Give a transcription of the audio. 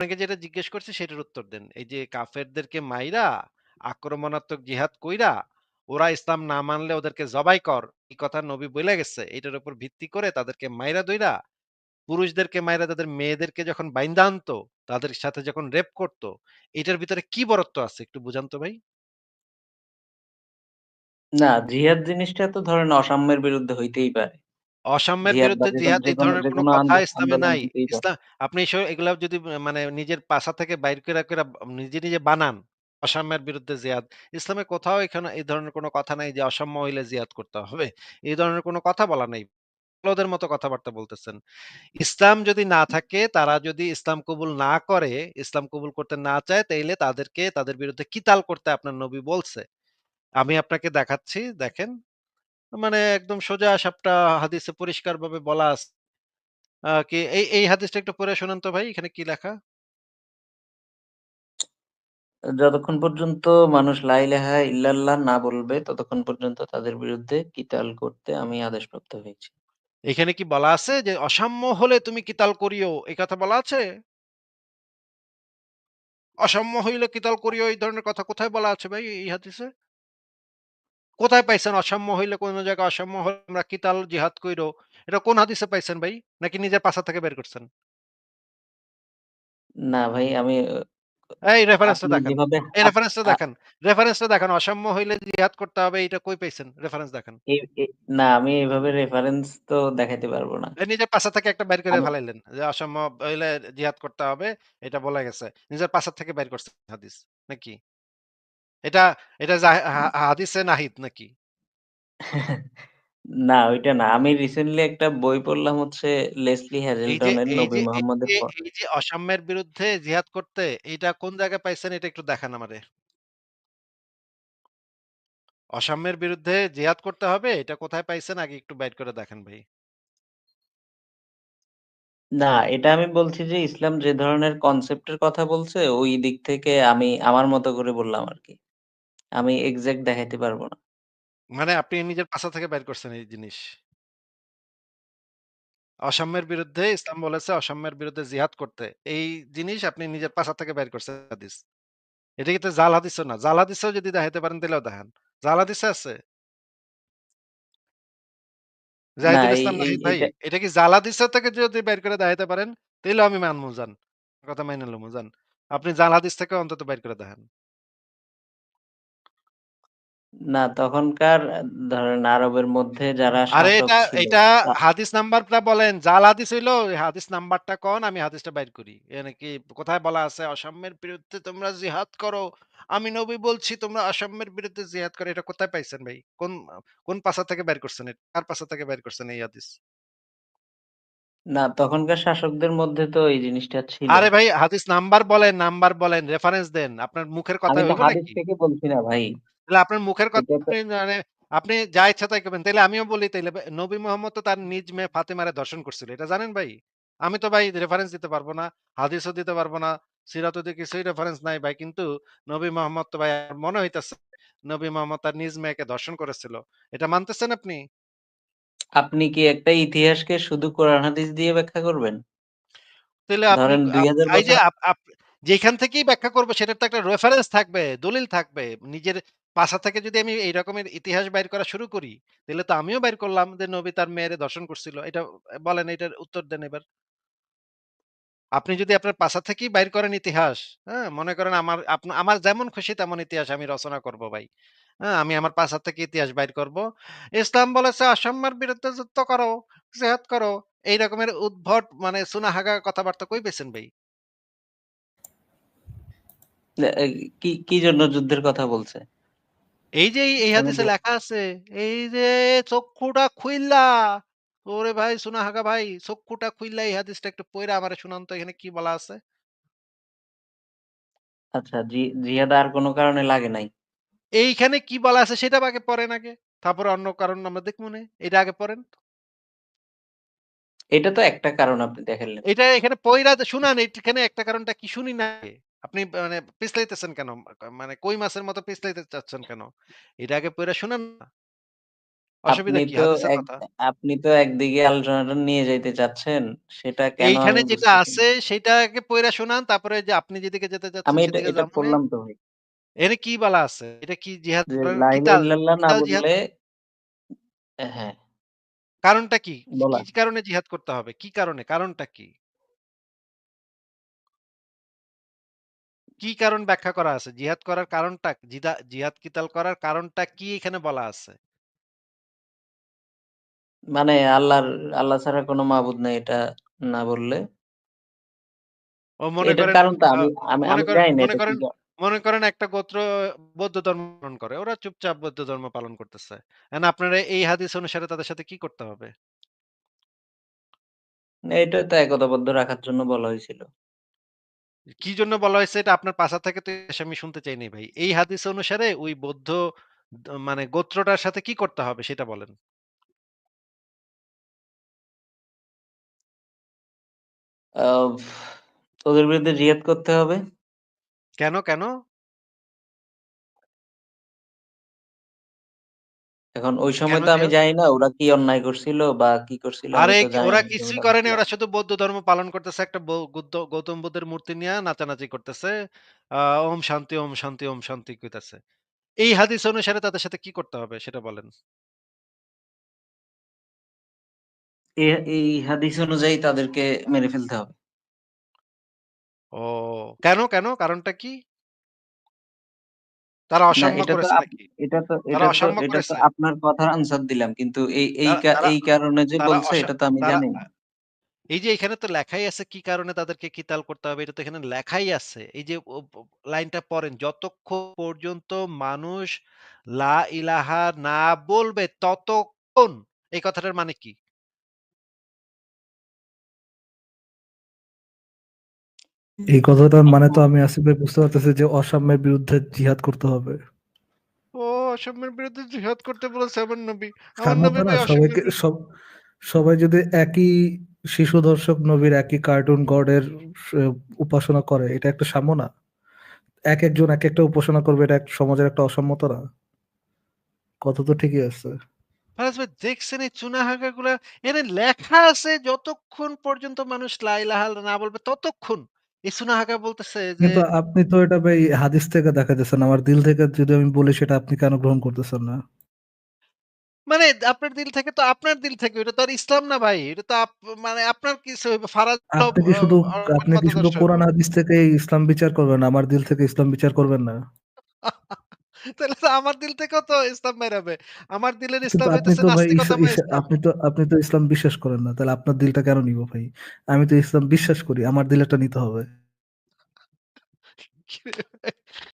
আপনাকে যেটা জিজ্ঞেস করছি সেটার উত্তর দেন। এই যে কাফেরদেরকে মাইরা আক্রমণাত্মক জিহাদ কইরা ওরা ইসলাম না মানলে ওদেরকে জবাই কর। এই কথা নবী বইলা গেছে। এটার উপর ভিত্তি করে তাদেরকে মাইরা ধইরা পুরুষদেরকে মাইরা তাদের মেয়েদেরকে যখন বাইন্দা আনতো, তাদের সাথে যখন রেপ করত, এটার ভিতরে কি বরত্ব আছে একটু বুঝান তো ভাই? না, জিহাদ জিনিসটা তো ধরেন অসাম্যের বিরুদ্ধে হইতেই পারে। অসাম্যের বিরুদ্ধে জিহাদ এই ধরনের কোন কথা ইসলামে নাই। ইসলাম আপনি এগুলা যদি মানে নিজের পাছা থেকে বাইর কইরা, কইরা নিজে, নিজে বানান অসাম্যের বিরুদ্ধে জিহাদ। ইসলামে কোথাও এখানে এই ধরনের কোন কথা নাই যে অসাম্য হইলে জিহাদ করতে হবে। এই ধরনের কোন কথা বলা নাই। ওদের মতো কথাবার্তা বলতেছেন। ইসলাম যদি না থাকে, তারা যদি ইসলাম কবুল না করে, ইসলাম কবুল করতে না চায়, তাইলে তাদেরকে তাদের বিরুদ্ধে কিতাল করতে আপনার নবী বলছে। আমি আপনাকে দেখাচ্ছি, দেখেন। মানে একদম সোজা সাপটা হাদিসে পরিষ্কারভাবে বলা আছে। কি এই, এই হাদিসটা একটু পড়ে শোনান তো ভাই, এখানে কি লেখা? যতক্ষণ পর্যন্ত মানুষ লা ইলাহা ইল্লাল্লাহ না বলবে, ততক্ষণ পর্যন্ত তাদের বিরুদ্ধে কিতাল করতে আমি আদেশপ্রাপ্ত হয়েছি। এখানে কি বলা আছে যে অসাম্য হলে তুমি কিতাল করিও, এই কথা বলা আছে? অসাম্য হইলে কিতাল করিও এই ধরনের কথা কোথায় বলা আছে ভাই এই হাদিসে? কোথায় পাইছেন অসাম্য হইলে কোন জায়গায় অসাম্য হলে আমরা কিতাল জিহাদ কইরো। এটা কোন হাদিসে পাইছেন ভাই? নাকি নিজের পাছা থেকে বের করছেন? না ভাই আমি এই রেফারেন্সটা দেখান। এই রেফারেন্সটা দেখান। রেফারেন্সটা দেখান। অসাম্য হইলে জিহাদ করতে হবে এটা কই পাইছেন? রেফারেন্স দেখান। না আমি এইভাবে রেফারেন্স তো দেখাইতে পারব না। এই নিজের পাছা থেকে একটা বের করে ফালাইলেন। যে অসাম্য হইলে জিহাদ করতে হবে এটা বলা গেছে। নিজের পাছা থেকে বের করছেন হাদিস নাকি? এটা এটা হাদিসে নাহিদ নাকি? না ওইটা না। আমি রিসেন্টলি একটা বই পড়লাম হচ্ছে লেসলি হ্যাজেলটনের নবী মোহাম্মদের এই যে অসাম্যের বিরুদ্ধে জিহাদ করতে এটা কোন জায়গায় পাইছেন এটা একটু দেখান আমারে। অসাম্যের বিরুদ্ধে জিহাদ করতে হবে এটা কোথায় পাইছেন আগে একটু বাইর করে দেখান ভাই। না, এটা আমি বলছি যে ইসলাম যে ধরনের কনসেপ্টের কথা বলছে ওই দিক থেকে আমি আমার মতো করে বললাম আরকি। আমি এক্সাক্ট দেখাইতে পারব না। মানে আপনি নিজের পাছা থেকে বের করছেন এই জিনিস। অসাম্যের বিরুদ্ধে ইসলাম বলেছে অসাম্যের বিরুদ্ধে জিহাদ করতে। এই জিনিস আপনি নিজের পাছা থেকে বের করছেন হাদিস। এটা কিন্তু জাল হাদিসও না। জাল হাদিসেও যদি দেখাইতে পারেন তাইলেও দেখান। জাল হাদিসে আছে? না জাহিদুল এই ইসলাম এই নাহিদ ভাই, এটা এটা কি জাল হাদিসের থেকে যদি বের করে দেখাইতে পারেন, তাইলেও আমি মানমু যান। কথা মাইনা লমু যান। আপনি জাল হাদিস থেকে অন্তত বের করে দেখান। না তখনকার ধরেন আরবের মধ্যে যারা আরে শাসক এটা ছিল তা হাদিস নাম্বারটা বলেন। জাল হাদিস হইল ওই হাদিস নাম্বারটা কন আমি হাদিসটা বাইর করি। এখানে কি কোথায় বলা আছে অসাম্যের বিরুদ্ধে তোমরা জিহাদ করো। আমি নবী বলছি তোমরা অসাম্যের বিরুদ্ধে জিহাদ করো। এটা কোথায় পাইছেন ভাই? কোন কোন পাছা থেকে বের করছেন এটা? কার পাছা থেকে বের করছেন এই হাদিস? না তখনকার শাসকদের মধ্যে তো এই জিনিসটা ছিল। আরে ভাই হাদিস নাম্বার বলেন, নাম্বার বলেন, রেফারেন্স দেন। আপনার মুখের আমি তো হাদিস নাকি? থেকে বলছি না ভাই। তাহলে আপনার মুখের কথা আপনি মানে আপনি যা ইচ্ছা তাই করবেন। তাইলে আমিও বলি তাইলে নবী মোহাম্মদ তো তার নিজ মেয়ে ফাতেমারে ধর্ষণ করছিল। এটা জানেন ভাই? আমি তো ভাই রেফারেন্স দিতে পারব না। হাদিসও দিতে পারব না। সিরাতেও তো কিছুই রেফারেন্স নাই ভাই। কিন্তু নবী মোহাম্মদ তো ভাই আমার মনে হইতেছে নবী মোহাম্মদ তার নিজ মেয়েকে ধর্ষণ করেছিল। এটা মানতেছেন আপনি? আপনি কি একটা ইতিহাসকে শুধু কোরআন হাদিস দিয়ে ব্যাখ্যা করবেন? তাহলে আপনি ধরেন আপ ২০০০ এই যে বছর আপ আপ যেখান থেকেই ব্যাখ্যা করব সেটার তো একটা রেফারেন্স থাকবে, দলিল থাকবে। নিজের পাশা থেকে যদি আমি এই রকমের ইতিহাস বাইর করা শুরু করি, তাইলে তো আমিও বাইর করলাম যে নবী তার মেয়েরে ধর্ষণ করছিল। এটা বলেন এটার উত্তর দেন এবার। আপনি যদি আপনার পাশা থেকেই বাইর করেন ইতিহাস, হ্যাঁ? মনে করেন আমার আপনা আমার যেমন খুশি তেমন ইতিহাস আমি রচনা করব ভাই। হ্যাঁ? আমি আমার পাশা থেকে ইতিহাস বাইর করব। ইসলাম বলেছে অসাম্যের বিরুদ্ধে যুদ্ধ করো, জিহাদ করো। এই রকমের উদ্ভট মানে সুনাহাগা কথাবার্তা কই পেয়েছেন ভাই? কি, কি জন্য যুদ্ধের কথা বলছে? এই যে এই, হাদিসে লেখা আছে, এই যে চক্ষুটা খুইল্লা, ওরে ভাই সুনাহাগা ভাই, চক্ষুটা খুইল্লা এই হাদিসটা একটু পইড়া আমারে শুনান তো এখানে কি বলা আছে? আচ্ছা জি জিহাদ আর কোন কারণে লাগে নাই। এইখানে কি বলা আছে সেটা আগে পড়েন আগে। তারপরে অন্য কারণ আমরা দেখমুনে। এটা আগে পড়েন। এটা তো একটা কারণ আপনি দেখাইলেন। এটা এখানে যে শুনান এইখানে একটা কারণটা কি শুনি না। আপনি মানে পিছলাইতেছেন কেন? মানে কই মাছের মতো পিছলাইতে চাচ্ছেন কেন? এটা আগে পইড়া শুনান না। অসুবিধা আপনি কি? তো হাদিসের এক কথা। আপনি তো একদিকে আলোচনাটা নিয়ে যাইতে চাচ্ছেন। সেটা কেন এইখানে আমি যেটা বুঝতেছি আছে না। সেইটাকে পইড়া শুনান। তারপরে যে আপনি যেদিকে যেতে আমি এটা সেদিকে এটা যামুনে। পড়লাম তো ভাই। এখানে কি বলা আছে? এটা কি জিহাদ যে করার লা ইলাহা কিতাল ইল্লাল্লাহ না কিতাল জিহাদ? বললে হ্যাঁ। কারণটা কি? কি বলা। কারণে জিহাদ করতে হবে? কি কারণে? কারণটা কি? কি কারণ ব্যাখ্যা করা আছে? জিহাদ করার কারণটা জিহাদ কিতাল করার কারণটা কি এখানে বলা আছে? মানে আল্লাহর আল্লাহ ছাড়া কোন মাবুদ নাই এটা না বললে? ও মনে করেন কারণটা আমি আমি মনে জানি না মনে করেন একটা গোত্র বৌদ্ধ ধর্ম পালন করে। ওরা চুপচাপ বৌদ্ধ ধর্ম পালন করতেছে। এখন আপনারা এই হাদিস অনুসারে তাদের সাথে কি করতে হবে? এটা তো একতাবদ্ধ রাখার জন্য বলা হইছিল। কি জন্য বলা হয়েছে এটা আপনার পাছা থেকে তো আমি শুনতে চাইনি ভাই। এই হাদিস অনুসারে ওই বৌদ্ধ দ মানে গোত্রটার সাথে কি করতে হবে সেটা বলেন? ওদের বিরুদ্ধে জিহাদ করতে হবে। কেন, কেন? এখন ওই সময় তো আমি জানি না ওরা কি অন্যায় করছিল বা কি করছিল আরে ওরা কিছুই করেনি। ওরা শুধু বৌদ্ধ ধর্ম পালন করতেছে। একটা গৌতম বুদ্ধের মূর্তি নিয়া নাচানাচি করতেছে। ওম শান্তি, ওম শান্তি, ওম শান্তি কইতাছে। এই হাদিস অনুসারে তাদের সাথে কি করতে হবে সেটা বলেন? এই হাদিস অনুযায়ী তাদেরকে মেরে ফেলতে হবে। ও কেন, কেন? কারণটা কি? তারা অসাম্য করেছে নাকি? এটা তো এটা তো এটা তো আপনার কথার আনসার দিলাম। কিন্তু এই এই এই কারণে যে বলছে এটা তো আমি জানি এই যে এখানে তো লেখাই আছে কি কারণে তাদেরকে কিতাল করতে হবে এটা তো এখানে লেখাই আছে। এই যে লাইনটা পড়েন, "যতক্ষণ পর্যন্ত মানুষ লা ইলাহা না বলবে ততক্ষণ" এই কথাটার মানে কি? এই কথাটার মানে তো আমি আসিফ ভাই বুঝতে পারতেছি যে অসাম্যের বিরুদ্ধে জিহাদ করতে হবে। ও অসাম্যের বিরুদ্ধে জিহাদ করতে বলেছে আমার নবী। আমার নবী সবাইকে সব সবাই যদি একই শিশু দর্শক নবীর একই কার্টুন গডের উপাসনা করে এটা একটা সাম্য না? একেকজন একেকটা উপাসনা করবে এটা এক সমাজের একটা অসাম্যতা না? কথা তো ঠিকই আছে। ফারাজ ভাই দেখছেন এই চুনাহাঙ্গাগুলা এখানে লেখা আছে যতক্ষণ পর্যন্ত মানুষ লা ইলাহা না বলবে ততক্ষণ। বলতেছে যে কিন্তু আপনি তো এটা ভাই হাদিস থেকে দেখাইতেছেন। আমার দিল থেকে যদি আমি বলি সেটা আপনি কেন গ্রহণ করতেছেন না? মানে আপনার দিল থেকে তো আপনার দিল থেকে। এটা তো আর ইসলাম না ভাই। এটা তো মানে আপনার কি ফারাজ আপনি কি শুধু আপনি কি শুধু। কোরআন হাদিস থেকে ইসলাম বিচার করবেন, আমার দিল থেকে ইসলাম বিচার করবেন না? তাহলে তো আমার দিল থেকেও তো ইসলাম বেরাবে। আমার দিলের হইতেছে ইসলাম। আপনি তো আপনি তো ইসলাম বিশ্বাস করেন না। তাহলে আপনার দিলটা কেন নিবো ভাই? আমি তো ইসলাম বিশ্বাস করি। আমার দিলটা নিতে হবে।